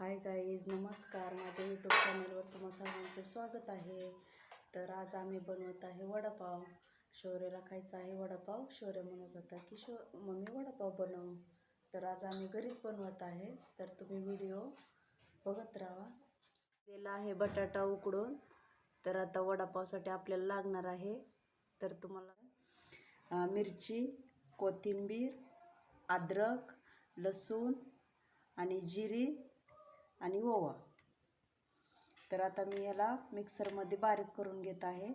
Hi guys नमस्कार. माझ्या YouTube चॅनलवर तुम्हा सर्वांचं स्वागत आहे. तर आज आम्ही बनवत आहे वडापाव. शौर्यला खायचा आहे वडापाव. शौर्य म्हणत होता की शो मम्मी वडापाव बनव. तर आज आम्ही घरीच बनवत आहे. तर तुम्ही व्हिडिओ बघत राहा. दिला आहे बटाटा उकडून. तर आता वडापावसाठी आपल्याला लागणार आहे. तर तुम्हाला मिरची कोथिंबीर अद्रक लसूण आणि जिरी आणि ओवा. तर आता मी याला मिक्सरमध्ये बारीक करून घेत आहे.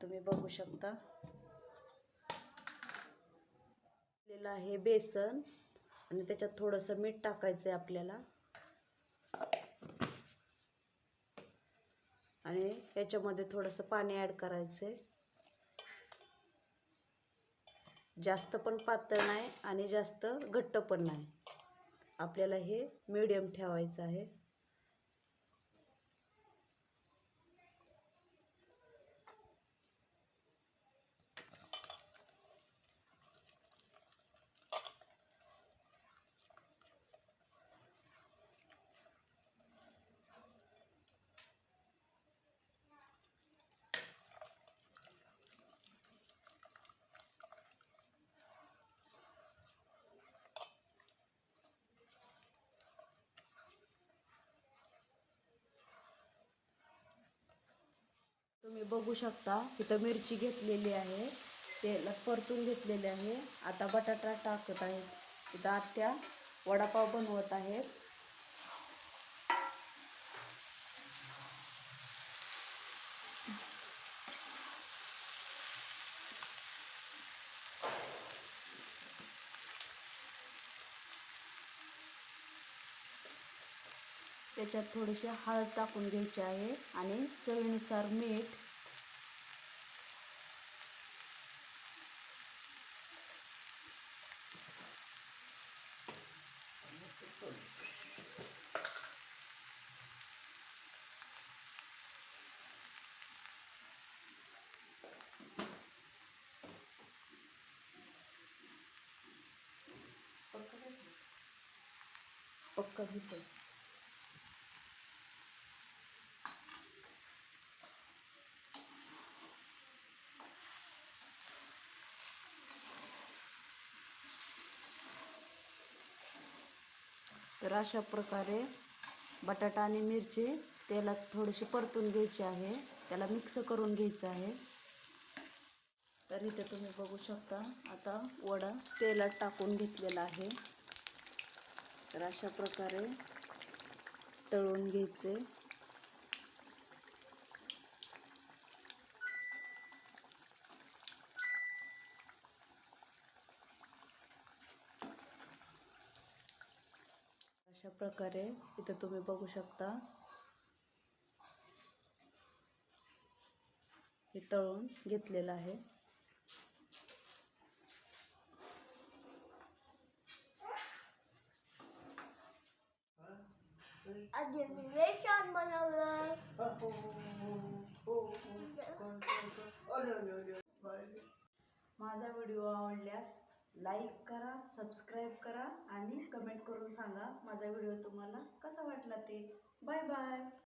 तुम्ही बघू शकता. आहे बेसन आणि त्याच्यात थोडंसं मीठ टाकायचं आहे आपल्याला. आणि याच्यामध्ये थोडंसं पाणी ॲड करायचं आहे जास्त पण पातळ नाही आणि जास्त घट्ट पण नाही. आपल्याला हे मीडियम ठेवायचं आहे. तुम्ही बघू शकता इथं मिरची घेतलेली आहे तेलात परतून घेतलेले आहे. आता बटाटा टाकत आहेत. इथं आत्या वडापाव बनवत आहेत. त्याच्यात थोडीशी हळद टाकून घ्यायची आहे आणि चवीनुसार मीठ. पक्क घेतो तर अशा प्रकारे बटाटा आणि मिरची तेलात थोडीशी परतून घ्यायची आहे. त्याला मिक्स करून घ्यायचं आहे. तर इथे तुम्ही बघू शकता आता वडा तेलात टाकून घेतलेला आहे. तर अशा प्रकारे तळून घ्यायचे. अशा प्रकारे इथं तुम्ही बघू शकता. हे तळून घेतलेलं आहे. छान माझा व्हिडिओ आवडल्यास लाईक करा सबस्क्राईब करा आणि कमेंट करून सांगा माझा व्हिडिओ तुम्हाला कसा वाटला ते. Bye bye.